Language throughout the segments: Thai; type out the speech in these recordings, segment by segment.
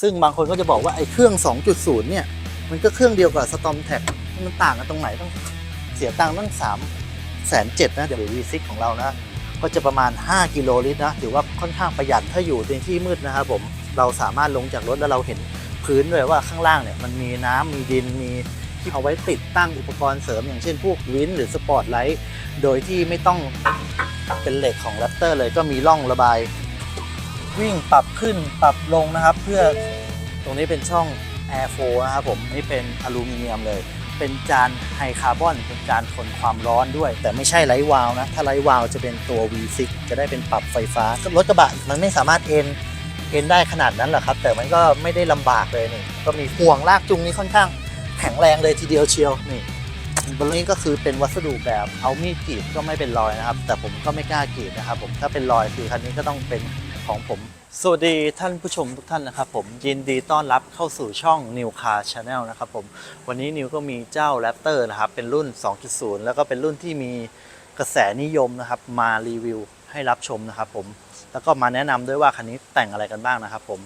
ซึ่งบางคนก็จะบอกว่าไอ้เครื่อง 2.0 เนี่ย มันก็เครื่องเดียวกับ Storm t a c มันต่างกันตรงไหนต้องเสียตังค์ตั้ง3แสนเจ็ดนะ WV6 ของเรานะ ก็จะประมาณ 5 กิโลลิตรนะถือว่าค่อนข้างประหยัดถ้าอยู่ในที่มืดนะครับผมเราสามารถลงจากรถแล้วเราเห็นพื้นด้วยว่าข้างล่างเนี่ยมันมีน้ำมีดินมีที่เอาไว้ติดตั้งอุปกรณ์เสริม อย่างเช่นพวกวินหรือสปอร์ตไลท์โดยที่ไม่ต้องเป็นเหล็กของ Raptor เลยก็มีร่องระบาย วิ่งปรับขึ้นปรับลงนะครับ เพื่อตรงนี้เป็นช่อง Air f o นะครับผมนี่เป็นอลูมิเนียมเลย เป็นจานไฮคาร์บอนเป็นจานทนความร้อนด้วย แต่ไม่ใช่ไร้วาล์วนะ ถ้าไร้วาล์วจะเป็นตัว V6 จะได้เป็นปรับไฟฟ้ารถกระบะมันไม่สามารถเอ็นเอ็นได้ขนาดนั้นหรอกครับ แต่มันก็ไม่ได้ลำบากเลยนี่ก็มีห่วงลากจูงนี่ค่อนข้างแข็งแรงเลยทีเดียวเชียวนี่บนนี้ก็คือเป็นวัสดุแบบเอามีดกรีดก็ไม่เป็นรอยนะครับ แต่ผมก็ไม่กล้ากรีดนะครับ ผมถ้าเป็นรอยคือคันนี้ก็ต้องเป็น ของผม สวัสดีท่านผู้ชมทุกท่านนะครับผมยินดีต้อนรับเข้าสู่ช่อง New Car Channel นะครับผมวันนี้นิวก็มีเจ้า Raptor นะครับ เป็นรุ่น 2.0 แล้วก็เป็นรุ่นที่มีกระแสนิยมนะครับ มารีวิวให้รับชมนะครับผมแล้วก็มาแนะนำด้วยว่าคันนี้แต่งอะไรกันบ้างนะครับผม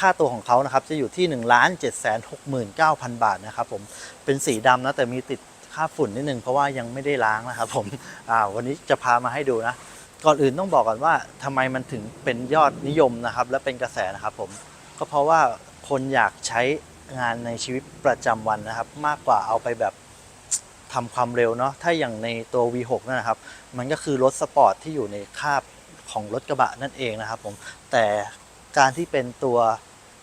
ค่าตัวของเขานะครับจะอยู่ที่ 1 7 6 9 0 0 0 บาทนะครับผมเป็นสีดำนะแต่มีติดค่าฝุ่นนิดนึงเพราะว่ายังไม่ได้ล้างนะครับผมอ่าวันนี้จะพามาให้ดูนะ ก่อนอื่นต้องบอกก่อนว่าทำไมมันถึงเป็นยอดนิยมนะครับ และเป็นกระแสนะครับผมก็เพราะว่าคนอยากใช้งานในชีวิตประจำวันนะครับ มากกว่าเอาไปแบบทำความเร็วเนาะถ้าอย่างในตัว V6 นั่นนะครับ มันก็คือรถสปอร์ตที่อยู่ในคาบของรถกระบะนั่นเองนะครับผมแต่การที่เป็นตัว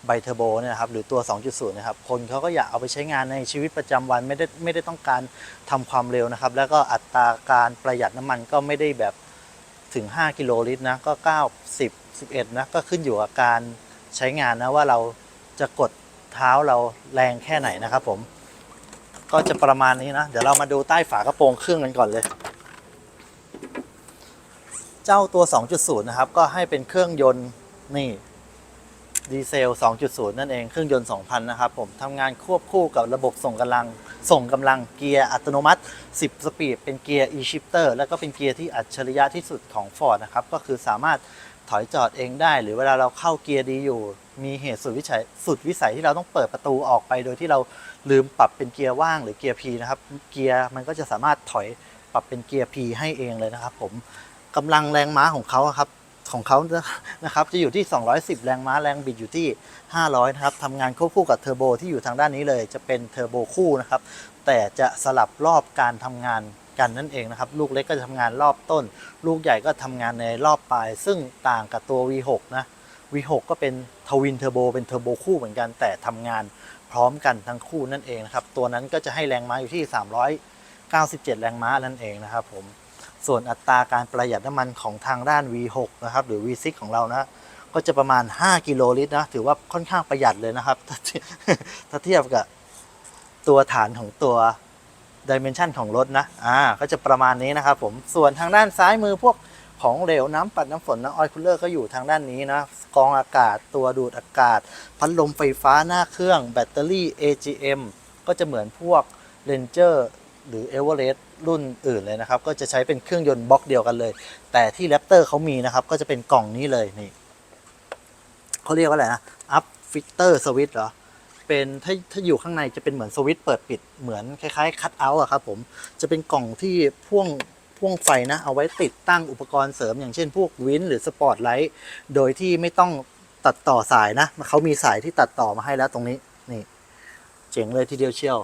ไบเทอร์โบเนี่ยนะครับหรือตัว 2.0 นะครับ คนเขาก็อยากเอาไปใช้งานในชีวิตประจำวันไม่ได้ไม่ได้ต้องการทำความเร็วนะครับ แล้วก็อัตราการประหยัดน้ำมันก็ไม่ได้แบบ ถึง 5 กิโลลิตรนะก็ 9 10 11นะก็ขึ้นอยู่กับการใช้งานนะว่าเราจะกดเท้าเราแรงแค่ไหนนะครับผม ก็จะประมาณนี้นะ เดี๋ยวเรามาดูใต้ฝากระโปรงเครื่องกันก่อนเลย เจ้าตัว 2.0 นะครับ ก็ให้เป็นเครื่องยนต์นี่ดีเซล 2.0 นั่นเองเครื่องยนต์ 2,000 นะครับผมทำงานควบคู่กับระบบส่งกำลัง ส่งกำลังเกียร์อัตโนมัติ 10 สปีด เป็นเกียร์ e-shifter แล้วก็เป็นเกียร์ที่อัจฉริยะที่สุดของ Ford นะครับ ก็คือสามารถถอยจอดเองได้ หรือเวลาเราเข้าเกียร์ดีอยู่ มีเหตุสุดวิสัยสุดวิสัยที่เราต้องเปิดประตูออกไป โดยที่เราลืมปรับเป็นเกียร์ว่างหรือเกียร์ P นะครับ เกียร์มันก็จะสามารถถอยปรับเป็นเกียร์ P ให้เองเลยนะครับผมกำลังแรงม้าของเขาครับ ของเขานะครับจะอยู่ที่ 210 แรงม้าแรงบิดอยู่ที่ 500 นะครับทำงานควบคู่กับเทอร์โบที่อยู่ทางด้านนี้เลย จะเป็นเทอร์โบคู่นะครับ แต่จะสลับรอบการทำงานกันนั่นเองนะครับ ลูกเล็กก็จะทำงานรอบต้น ลูกใหญ่ก็ทำงานในรอบปลาย ซึ่งต่างกับตัว V6 นะ V6 ก็เป็นทวินเทอร์โบเป็นเทอร์โบคู่เหมือนกันแต่ทำงานพร้อมกันทั้งคู่นั่นเองนะครับ ตัวนั้นก็จะให้แรงม้าอยู่ที่ 397 แรงม้านั่นเองนะครับผม ส่วนอัตราการประหยัดน้ำมันของทางด้าน V6 นะครับหรือ V6 ของเรานะก็จะประมาณ 5 กิโลลิตรนะถือว่าค่อนข้างประหยัดเลยนะครับ ถ้าเทียบกับตัวฐานของตัวดิเมนชันของรถนะอ่าก็จะประมาณนี้นะครับผมส่วนทางด้านซ้ายมือพวกของเหลวน้ำปัดน้ำฝนน้ำออยล์คูลเลอร์ก็อยู่ทางด้านนี้นะกรองอากาศตัวดูดอากาศ พัดลมไฟฟ้าหน้าเครื่อง แบตเตอรี่ AGM ก็จะเหมือนพวก Ranger หรือ e v e r e s t รุ่นอื่นเลยนะครับ ก็จะใช้เป็นเครื่องยนต์บล็อกเดียวกันเลย แต่ที่ Raptor เขามีนะครับ ก็จะเป็นกล่องนี้เลยนี่เขาเรียกว่าอะไรนะ Up Filter Switch เหรอเป็นถ้าถ้าอยู่ข้างในจะเป็นเหมือนสวิตช์เปิดปิดเหมือนคล้ายๆคัตเอาท์อะครับผมจะเป็นกล่องที่พ่วงพ่วงไฟนะ เอาไว้ติดตั้งอุปกรณ์เสริม อย่างเช่นพวกวินหรือสปอร์ตไลท์โดยที่ไม่ต้องตัดต่อสายนะเขามีสายที่ตัดต่อมาให้แล้วตรงนี้นี่ เจ๋งเลยทีเดียวเชียว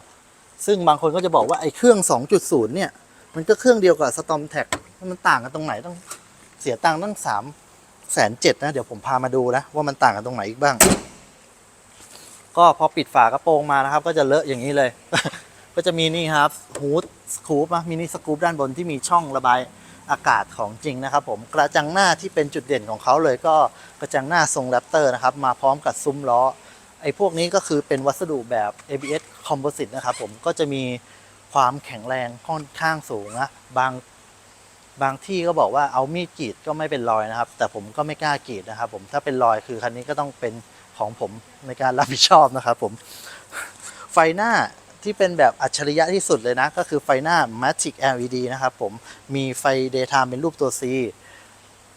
ซึ่งบางคนก็จะบอกว่าไอ้เครื่อง 2.0 เนี่ย มันก็เครื่องเดียวกับ Storm t a c มันต่างกันตรงไหนต้องเสียตังค์ตั้งสามแสนเจ็ดนะ เดี๋ยวผมพามาดูนะ ว่ามันต่างกันตรงไหนอีกบ้าง ก็พอปิดฝากระโปรงมานะครับ ก็จะเลอะอย่างนี้เลย ก็จะมีนี่ครับฮูดสกูปนะมินิสกูปด้านบนที่มีช่องระบายอากาศของจริงนะครับผมกระจังหน้าที่เป็นจุดเด่นของเขาเลยก็กระจังหน้าทรงแรปเตอร์นะครับ มาพร้อมกับซุ้มล้อ ไอ้พวกนี้ก็คือเป็นวัสดุแบบ ABS Composite นะครับผมก็จะมีความแข็งแรงค่อนข้างสูงนะบางบางที่ก็บอกว่าเอามีดกรีดก็ไม่เป็นรอยนะครับ แต่ผมก็ไม่กล้ากรีดนะครับ ผมถ้าเป็นรอยคือคันนี้ก็ต้องเป็นของผมในการรับผิดชอบนะครับผมไฟหน้าที่เป็นแบบอัจฉริยะที่สุดเลยนะ ก็คือไฟหน้า Magic LED นะครับผมมีไฟ Daytime เป็นรูปตัว C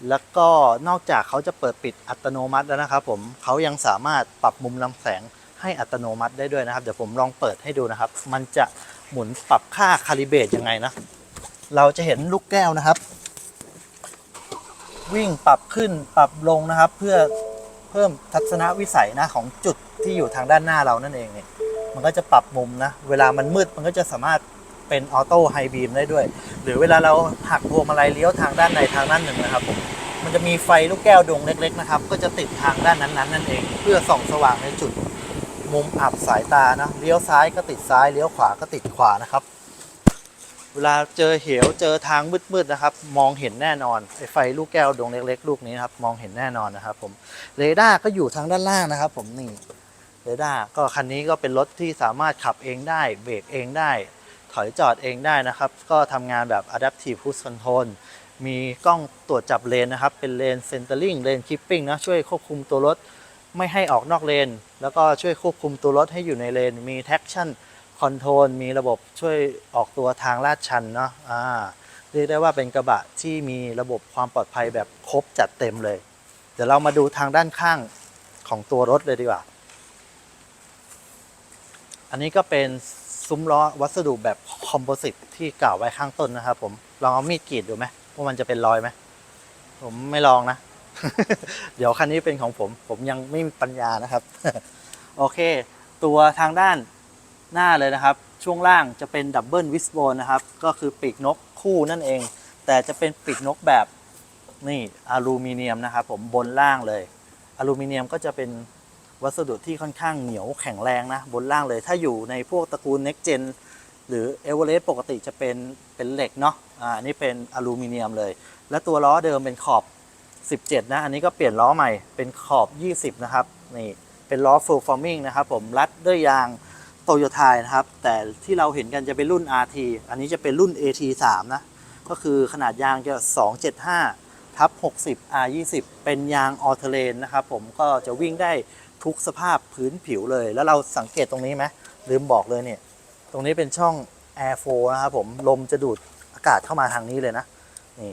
แล้วก็นอกจากเขาจะเปิดปิดอัตโนมัติแล้วนะครับผมเขายังสามารถปรับมุมลำแสงให้อัตโนมัติได้ด้วยนะครับ เดี๋ยวผมลองเปิดให้ดูนะครับ มันจะหมุนปรับค่าคาลิเบรตยังไงนะ เราจะเห็นลูกแก้วนะครับ วิ่งปรับขึ้นปรับลงนะครับ เพื่อเพิ่มทัศนวิสัยนะของจุดที่อยู่ทางด้านหน้าเรานั่นเองเนี่ยมันก็จะปรับมุมนะ เวลามันมืดมันก็จะสามารถ เป็นออโต้ไฮบีมได้ด้วย หรือเวลาเราหักพวงมาลัยเลี้ยวทางด้านใดทางด้านหนึ่งนะครับผมมันจะมีไฟลูกแก้วดวงเล็ก ๆ นะครับ ก็จะติดทางด้านนั้นๆนั่นเอง เพื่อส่องสว่างในจุดมุมอับสายตานะเลี้ยวซ้ายก็ติดซ้ายเลี้ยวขวาก็ติดขวานะครับ เวลาเจอเหวเจอทางมืดๆนะครับ มองเห็นแน่นอนไอ้ไฟลูกแก้วดวงเล็ก ๆ ลูกนี้นะครับมองเห็นแน่นอนนะครับ ผมเรดาร์ก็อยู่ทางด้านล่างนะครับ ผมนี่เรดาร์ก็คันนี้ก็เป็นรถที่สามารถขับเองได้เบรกเองได้ ถอยจอดเองได้นะครับ ก็ทำงานแบบ adaptive cruise control มีกล้องตรวจจับเลนนะครับ เป็นเลน centering เลน keeping นะ ช่วยควบคุมตัวรถไม่ให้ออกนอกเลน แล้วก็ช่วยควบคุมตัวรถให้อยู่ในเลน มี traction control มีระบบช่วยออกตัวทางลาดชันเนาะอ่าเรียกได้ว่าเป็นกระบะที่มีระบบความปลอดภัยแบบครบจัดเต็มเลย เดี๋ยวเรามาดูทางด้านข้างของตัวรถเลยดีกว่า อันนี้ก็เป็น ซุ้มล้อวัสดุแบบคอมโพสิตที่กล่าวไว้ข้างต้นนะครับผมลองเอามีดกรีดดูไหมว่ามันจะเป็นรอยไหมผมไม่ลองนะ เดี๋ยวคันนี้เป็นของผม ผมยังไม่มีปัญญานะครับ โอเค ตัวทางด้านหน้าเลยนะครับ ช่วงล่างจะเป็นดับเบิลวิสโบนนะครับ ก็คือปีกนกคู่นั่นเอง แต่จะเป็นปีกนกแบบนี่อลูมิเนียมนะครับผมบนล่างเลย อลูมิเนียมก็จะเป็น วัสดุที่ค่อนข้างเหนียวแข็งแรงนะ บนล่างเลยถ้าอยู่ในพวกตระกูล Next Gen หรือเอเวอเรสต์ปกติจะเป็นเป็นเหล็กเนาะอ่าอันนี่เป็นอลูมิเนียมเลย และตัวล้อเดิมเป็นขอบ 17 นะ อันนี้ก็เปลี่ยนล้อใหม่เป็นขอบ 20 นะครับนี่เป็นล้อ full forming นะครับผมรัดด้วยยางโตโยต้านะครับ แต่ที่เราเห็นกันจะเป็นรุ่น RT อันนี้จะเป็นรุ่น AT3 นะก็คือขนาดยางจะ 275ทับ60 R20 เป็นยางออเทเลนนะครับผมก็จะวิ่งได้ ทุกสภาพพื้นผิวเลย แล้วเราสังเกตตรงนี้ไหมลืมบอกเลยเนี่ย ตรงนี้เป็นช่อง air flow นะครับผมลมจะดูดอากาศเข้ามาทางนี้เลยนะ นี่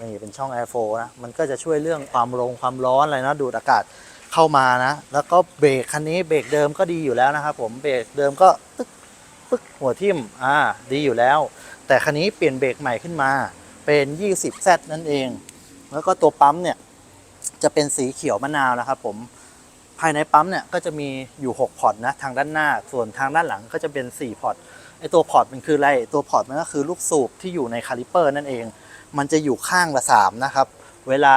นี่เป็นช่อง air flow นะ มันก็จะช่วยเรื่องความลงความร้อนอะไรนะ ดูดอากาศเข้ามานะ แล้วก็เบรกคันนี้เบรกเดิมก็ดีอยู่แล้วนะครับผมเบรกเดิมก็ตึ๊กปึ๊กหัวทิ่มอ่าดีอยู่แล้ว แต่คันนี้เปลี่ยนเบรกใหม่ขึ้นมาเป็น 20Z นั่นเอง แล้วก็ตัวปั๊มเนี่ย จะเป็นสีเขียวมะนาวนะครับผมภายในปั๊มเนี่ยก็จะมีอยู่ 6 พอร์ตนะทางด้านหน้า ส่วนทางด้านหลังก็จะเป็น 4 พอร์ตไอตัวพอร์ตมันคืออะไรตัวพอร์ตมันก็คือลูกสูบที่อยู่ในคาลิเปอร์นั่นเอง มันจะอยู่ข้างละสามนะครับเวลา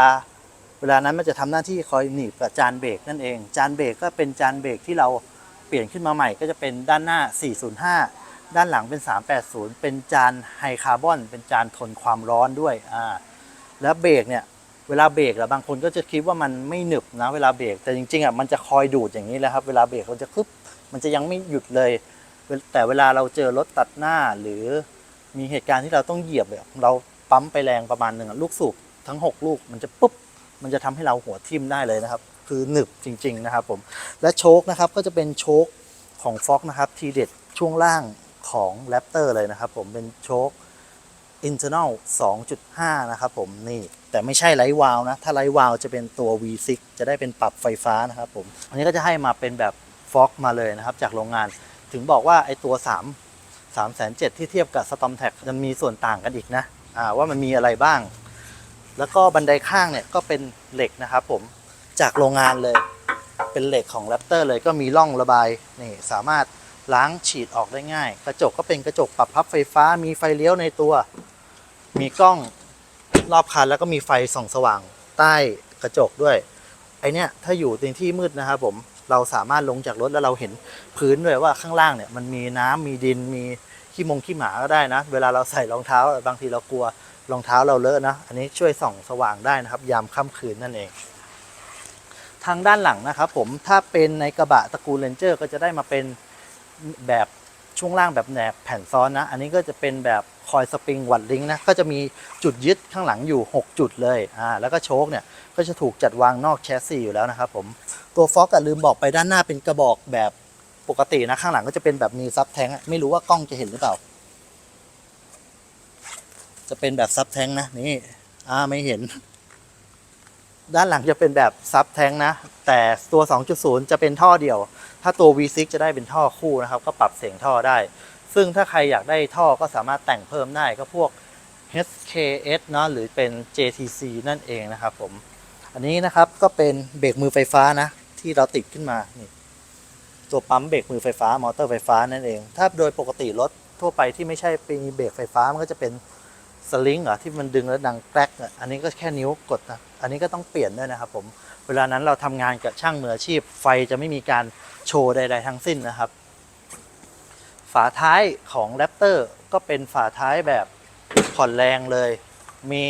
เวลานั้นมันจะทำหน้าที่คอยหนีบกับจานเบรกนั่นเอง จานเบรกก็เป็นจานเบรกที่เราเปลี่ยนขึ้นมาใหม่ ก็จะเป็นด้านหน้า 405 ด้านหลังเป็น 380 เป็นจานไฮคาร์บอน เป็นจานทนความร้อนด้วยอ่าแล้วเบรกเนี่ย เวลาเบรกอะบางคนก็จะคิดว่ามันไม่หนึบนะเวลาเบรกแต่จริงๆอะมันจะคอยดูดอย่างนี้แหละครับ เวลาเบรกมันจะคึบมันจะยังไม่หยุดเลย แต่เวลาเราเจอรถตัดหน้าหรือมีเหตุการณ์ที่เราต้องเหยียบเนี่ยเราปั๊มไปแรงประมาณหนึ่งลูกสูบทั้ง 6 ลูกมันจะปุ๊บมันจะทำให้เราหัวทิ่มได้เลยนะครับ คือหนึบจริง ๆนะครับผมและโชคนะครับก็จะเป็นโชคของฟ็อกนะครับทีเด็ดช่วงล่างของแรปเตอร์เลยนะครับผมเป็นโชค internal 2.5 นะครับผมนี่แต่ไม่ใช่ไลท์วาลนะ ถ้าไลท์วาลจะเป็นตัว V6 จะได้เป็นปรับไฟฟ้านะครับผม อันนี้ก็จะให้มาเป็นแบบฟ็อกมาเลยนะครับจากโรงงาน ถึงบอกว่าไอตัว 3 3 7 0 0ที่เทียบกับ Storm t a c มันมีส่วนต่างกันอีกนะอ่าว่ามันมีอะไรบ้าง แล้วก็บันไดข้างเนี่ยก็เป็นเหล็กนะครับผมจากโรงงานเลยเป็นเหล็กของ Raptor เลยก็มีร่องระบายนี่สามารถล้างฉีดออกได้ง่าย กระจกก็เป็นกระจกปรับพับไฟฟ้ามีไฟเลี้ยวในตัว มีกล้องรอบคันแล้วก็มีไฟส่องสว่างใต้กระจกด้วย ไอเนี้ยถ้าอยู่ในที่มืดนะครับผมเราสามารถลงจากรถแล้วเราเห็นพื้นด้วยว่าข้างล่างเนี่ยมันมีน้ำมีดินมีขี้มงขี้หมาก็ได้นะ เวลาเราใส่รองเท้าบางทีเรากลัวรองเท้าเราเลอะนะ อันนี้ช่วยส่องสว่างได้นะครับ ยามค่ำคืนนั่นเอง ทางด้านหลังนะครับผมถ้าเป็นในกระบะตระกูลเรนเจอร์ก็จะได้มาเป็นแบบช่วงล่างแบบแหนบแผ่นซ้อนนะ อันนี้ก็จะเป็นแบบ คอยสปริงวัดลิงก์นะก็จะมีจุดยึดข้างหลังอยู่ 6 จุดเลยอ่าแล้วก็โชคเนี่ยก็จะถูกจัดวางนอกแชสซีอยู่แล้วนะครับผมตัวฟ็อกอะลืมบอกไปด้านหน้าเป็นกระบอกแบบปกตินะข้างหลังก็จะเป็นแบบมีซับแทงไม่รู้ว่ากล้องจะเห็นหรือเปล่า จะเป็นแบบซับแทงนะนี่อ่าไม่เห็น ด้านหลังจะเป็นแบบซับแทงนะ แต่ตัว 2.0 จะเป็นท่อเดียว ถ้าตัว V6 จะได้เป็นท่อคู่นะครับ ก็ปรับเสียงท่อได้ ซึ่งถ้าใครอยากได้ท่อก็สามารถแต่งเพิ่มได้ก็พวก HKS เนอะหรือเป็น JTC นั่นเองนะครับผม อันนี้นะครับก็เป็นเบรกมือไฟฟ้านะ ที่เราติดขึ้นมานี่ตัวปั๊มเบรกมือไฟฟ้ามอเตอร์ไฟฟ้านั่นเอง ถ้าโดยปกติรถทั่วไปที่ไม่ใช่เป็นเบรกไฟฟ้ามันก็จะเป็นสลิงเหรอที่มันดึงแล้วดังแกรกอะอันนี้ก็แค่นิ้วกดนะอันนี้ก็ต้องเปลี่ยนด้วยนะครับผมเวลานั้นเราทำงานกับช่างมืออาชีพไฟจะไม่มีการโชว์ใด ๆ ทั้งสิ้นนะครับ ฝาท้ายของแรปเตอร์ก็เป็นฝาท้ายแบบผ่อนแรงเลย มี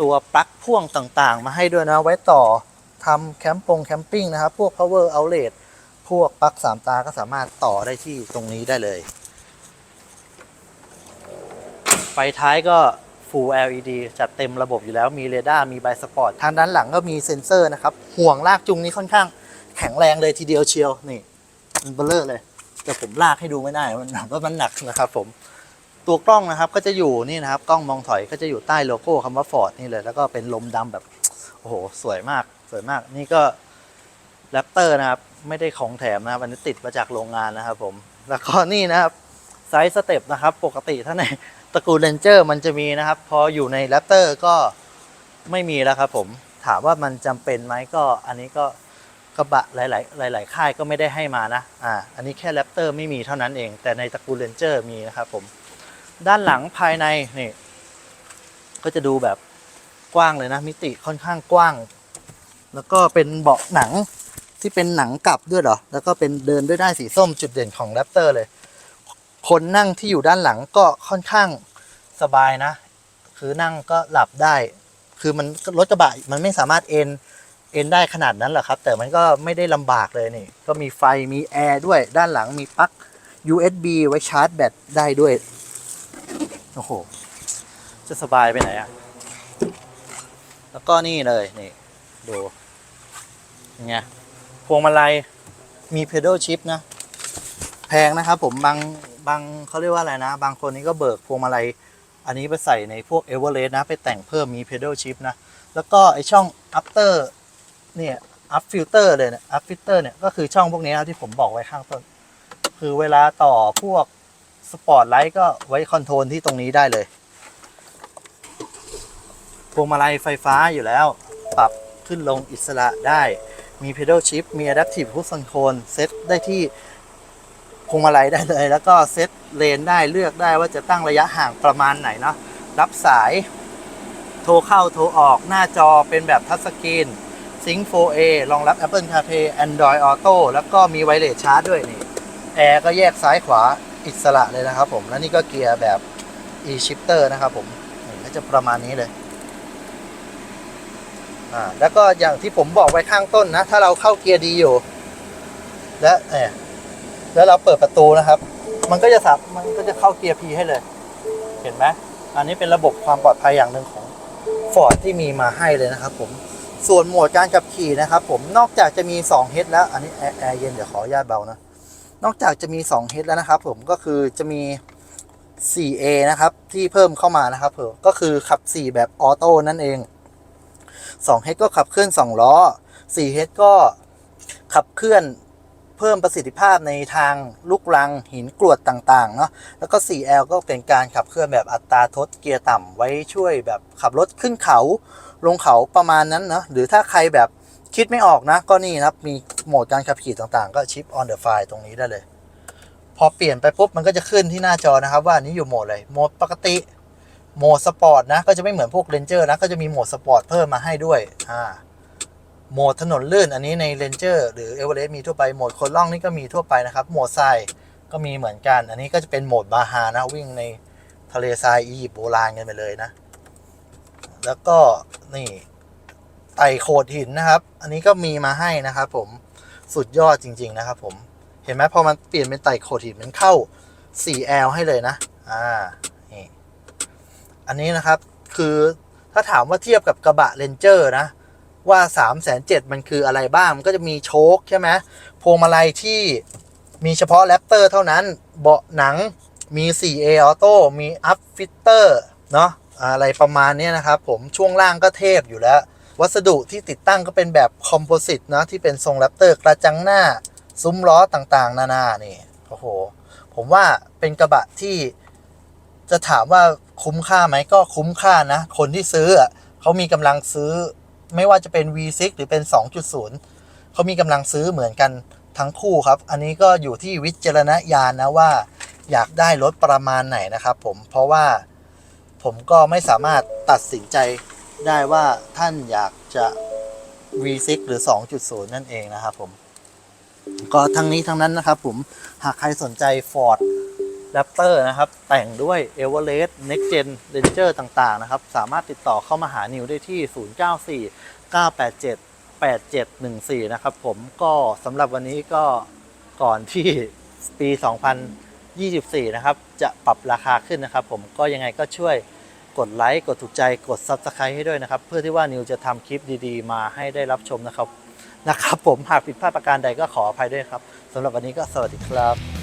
ตัวปลั๊กพ่วงต่างๆ มาให้ด้วยนะไว้ต่อทำแคมปงแคมปิ้งนะครับ พวก power outlet พวกปลั๊กสามตาก็สามารถต่อได้ที่ตรงนี้ได้เลย ไฟท้ายก็ Full LED จัดเต็มระบบอยู่แล้วมีเรดาร์มีไบสปอร์ตทางด้านหลังก็มีเซ็นเซอร์นะครับ ห่วงลากจุงนี้ค่อนข้างแข็งแรงเลยทีเดียวเชียว นี่มันเบลเลอร์เลย แต่ผมลากให้ดูไม่ได้มันหนักว่ามันหนักนะครับ ผมตัวกล้องนะครับก็จะอยู่นี่นะครับกล้องมองถอยก็จะอยู่ใต้โลโก้คำว่า Ford นี่เลย แล้วก็เป็นลมดำแบบโอ้โหสวยมากสวยมาก นี่ก็แรปเตอร์นะครับ ไม่ได้ของแถมนะครับอันนี้ติดมาจากโรงงานนะครับ ผมแล้วก็นี่นะครับไซส์สเต็ปนะครับ ปกติถ้าในตระกูลเรนเจอร์มันจะมีนะครับ พออยู่ในแรปเตอร์ก็ไม่มีแล้วครับผมถามว่ามันจำเป็นไหมก็อันนี้ก็ กระบะหลาย ๆ หลาย ๆ ค่ายก็ไม่ได้ให้มานะ อ่า อันนี้แค่แรปเตอร์ไม่มีเท่านั้นเอง แต่ในตระกูลเรนเจอร์มีนะครับผม ด้านหลังภายในนี่ ก็จะดูแบบกว้างเลยนะ มิติค่อนข้างกว้าง แล้วก็เป็นเบาะหนังที่เป็นหนังกลับด้วยเหรอ แล้วก็เป็นเดินด้วยได้สีส้มจุดเด่นของแรปเตอร์เลย คนนั่งที่อยู่ด้านหลังก็ค่อนข้างสบายนะ คือนั่งก็หลับได้ คือมันรถกระบะมันไม่สามารถเอน เอนได้ขนาดนั้นหรอกครับ แต่มันก็ไม่ได้ลำบากเลยนี่ ก็มีไฟมีแอร์ด้วยด้านหลังมีปลั๊ก USB ไว้ชาร์จแบตได้ด้วย โอ้โห จะสบายไปไหนอะแล้วก็นี่เลยนี่ ดูยังไงพวงมาลัยมี pedal shift นะ แพงนะครับผมบางบางเขาเรียกว่าอะไรนะ บางคนนี้ก็เบิกพวงมาลัยอันนี้ไปใส่ในพวก e v e r e s t นะ ไปแต่งเพิ่มมี pedal shift นะ แล้วก็ไอช่อง after เนี่ย up filter เลยเนี่ย up filter เนี่ยก็คือช่องพวกนี้นะที่ผมบอกไว้ข้างต้น คือเวลาต่อพวกสปอร์ตไลท์ก็ไว้คอนโทรลที่ตรงนี้ได้เลยพวงมาลัยไฟฟ้าอยู่แล้ว ปรับขึ้นลงอิสระได้ มี pedal shift มี adaptive cruise control เซตได้ที่พวงมาลัยได้เลย แล้วก็เซตเลนได้เลือกได้ว่าจะตั้งระยะห่างประมาณไหนเนาะรับสาย โทรเข้าโทรออกหน้าจอเป็นแบบทัชสกรีน Sync 4A รองรับ Apple CarPlay Android Auto แล้วก็มีไวเลสชาร์จด้วยนี่แอร์ก็แยกซ้ายขวาอิสระเลยนะครับผม แล้วนี่ก็เกียร์แบบ e-shifter นะครับผมนี่ก็จะประมาณนี้เลยอ่าแล้วก็อย่างที่ผมบอกไว้ข้างต้นนะ ถ้าเราเข้าเกียร์ดีอยู่ และเออแล้วเราเปิดประตูนะครับ มันก็จะสับมันก็จะเข้าเกียร์ P ให้เลย เห็นไหมอันนี้เป็นระบบความปลอดภัยอย่างหนึ่งของ Ford ที่มีมาให้เลยนะครับผม ส่วนโหมดการขับขี่นะครับผมนอกจากจะมี2 h แล้วอันนี้แอร์เย็นเดี๋ยวขออนุญาตเบานะนอกจากจะมี2 h แล้วนะครับผมก็คือจะมี 4A นะครับที่เพิ่มเข้ามานะครับผมก็คือขับ 4 แบบออโต้นั่นเอง2 h ก็ขับเคลื่อน 2 ล้อ4 h ก็ขับเคลื่อนเพิ่มประสิทธิภาพในทางลูกรังหินกรวดต่างๆเนาะแล้วก็ 4L ก็เป็นการขับเคลื่อนแบบอัตราทดเกียร์ต่ำไว้ช่วยแบบขับรถขึ้นเขา ลงเขาประมาณนั้นเนาะหรือถ้าใครแบบคิดไม่ออกนะ ก็นี่นะครับ มีโหมดการขับขี่ต่างๆ ก็ชิป on the fly ตรงนี้ได้เลย พอเปลี่ยนไปปุ๊บมันก็จะขึ้นที่หน้าจอนะครับ ว่านนี้อยู่โหมดอะไรโหมดปกติโหมดสปอร์ตนะ ก็จะไม่เหมือนพวกเรนเจอร์นะ ก็จะมีโหมดสปอร์ตเพิ่มมาให้ด้วยอ่าโหมดถนนลื่นอันนี้ในเรนเจอร์หรือเอเวอเรสต์มีทั่วไปโหมดคนล่องนี่ก็มีทั่วไปนะครับโหมดทรายก็มีเหมือนกัน อันนี้ก็จะเป็นโหมดบาฮานะวิ่งในทะเลทรายอียิปต์โบราณกันไปเลยนะ แล้วก็นี่ไต่โขดหินนะครับ อันนี้ก็มีมาให้นะครับผมสุดยอดจริง ๆ นะครับผมเห็นไหมพอมันเปลี่ยนเป็นไต่โขดหินมันเข้า 4L ให้เลยนะ อ่า นี่ อันนี้นะครับ คือถ้าถามว่าเทียบกับกระบะเรนเจอร์นะ ว่า 3 7 0 0 0มันคืออะไรบ้าง มันก็จะมีโชคใช่ไหมพวงมาลัยที่มีเฉพาะแรปเตอร์เท่านั้น เบาะหนังมี 4A Auto มี Up Fitter เนาะ อะไรประมาณนี้นะครับผมช่วงล่างก็เทพอยู่แล้ว วัสดุที่ติดตั้งก็เป็นแบบคอมโพสิตนะที่เป็นทรงแรปเตอร์กระจังหน้า ซุ้มล้อต่างๆ นานานี่โอ้โห ผมว่าเป็นกระบะที่จะถามว่าคุ้มค่าไหมก็คุ้มค่านะ คนที่ซื้อเขามีกำลังซื้อไม่ว่าจะเป็น V6 หรือเป็น 2.0 เขามีกำลังซื้อเหมือนกันทั้งคู่ครับ อันนี้ก็อยู่ที่วิจารณญาณนะว่า อยากได้รถประมาณไหนนะครับผมเพราะว่า ผมก็ไม่สามารถตัดสินใจได้ว่าท่านอยากจะ V6 หรือ 2.0 นั่นเองนะครับผม ก็ทั้งนี้ทั้งนั้นนะครับผม หากใครสนใจ Ford Raptor นะครับ แต่งด้วย Everest Next Gen Ranger ต่างๆ นะครับ สามารถติดต่อเข้ามาหานิวได้ที่ 094 987 8714 นะครับผมก็สำหรับวันนี้ก็ก่อนที่ปี 2024 นะครับ จะปรับราคาขึ้นนะครับผมก็ยังไงก็ช่วย กดไลค์กดถูกใจกด Subscribe ให้ด้วยนะครับ เพื่อที่ว่านิวจะทำคลิปดีๆ มาให้ได้รับชมนะครับนะครับ ผมหากผิดพลาดประการใดก็ขออภัยด้วยครับสำหรับวันนี้ก็สวัสดีครับ